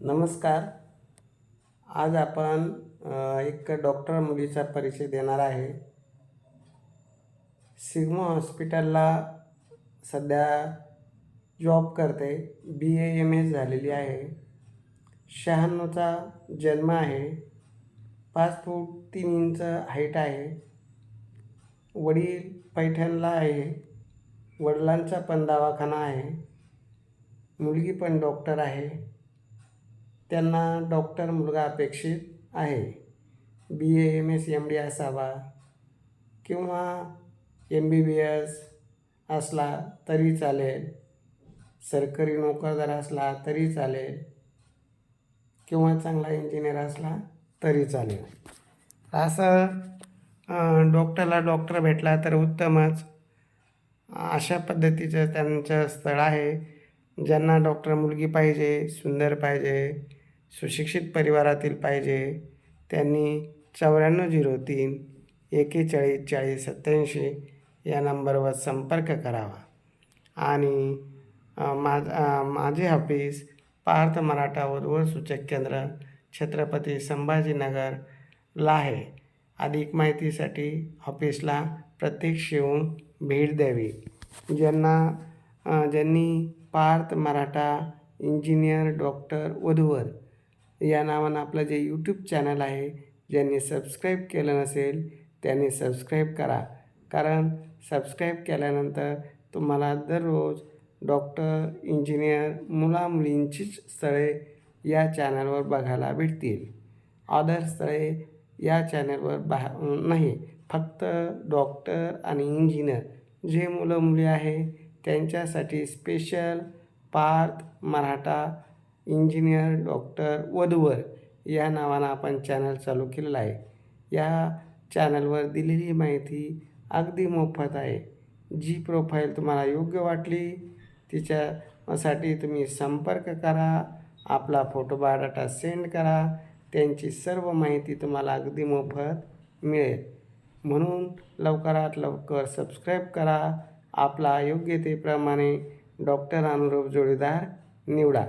नमस्कार. आज आपण एक डॉक्टर मुलीचा परिचय देणार आहे. सिग्मा हॉस्पिटलला सध्या जॉब करते. बी ए एम एस झालेली आहे. शहाण्णवचा जन्म आहे. पाच फूट तीन इंच हाईट आहे. वडील पैठणला आहे. वडिलांचा पण दवाखाना आहे. मुलगी पण डॉक्टर आहे. त्यांना डॉक्टर मुलगा अपेक्षित आहे. B A M S M D असावा किंवा एम बी बी एस असला तरी चालेल. सरकारी नोकरदार असला तरी चालेल किंवा चांगला इंजिनियर असला तरी चालेल. असं डॉक्टरला डॉक्टर भेटला तर उत्तमच. अशा पद्धतीचं त्यांचं स्थळ आहे. ज्यांना डॉक्टर मुलगी पाहिजे सुंदर पाहिजे सुशिक्षित परिवारातील पाहिजे. त्यांनी चौऱ्याण्णव झिरो तीन एकेचाळीस चाळीस सत्याऐंशी या नंबरवर संपर्क करावा. आणि माझ माझे ऑफिस पार्थ मराठा वधूवर सूचक केंद्र छत्रपती संभाजीनगरला आहे अधिक माहितीसाठी ऑफिसला प्रत्यक्ष येऊन भेट द्यावी. ज्यांना ज्यांनी पार्थ मराठा इंजिनियर डॉक्टर वधूवर या नावानं आपलं जे यूट्यूब चॅनल आहे ज्यांनी सबस्क्राईब केलं नसेल त्यांनी सबस्क्राईब करा. कारण सबस्क्राईब केल्यानंतर तुम्हाला दररोज डॉक्टर इंजिनियर मुलामुलींचीच स्थळे या चॅनलवर बघायला भेटतील. ऑदर स्थळे या चॅनलवर बहा नाही फक्त डॉक्टर आणि इंजिनियर जे मुलं मुली आहे त्यांच्यासाठी special Parth Maratha engineer doctor वधूवर या नावानं आपण चॅनल चालू केलेलं आहे. या चॅनलवर दिलेली माहिती अगदी मोफत आहे. जी प्रोफाईल तुम्हाला योग्य वाटली तिच्यासाठी तुम्ही संपर्क करा आपला फोटो बायोडाटा सेंड करा त्यांची सर्व माहिती तुम्हाला अगदी मोफत मिळेल. म्हणून लवकरात लवकर सबस्क्राईब करा आपला योग्यतेप्रमाणे डॉक्टर अनुरूप जोडीदार निवडा.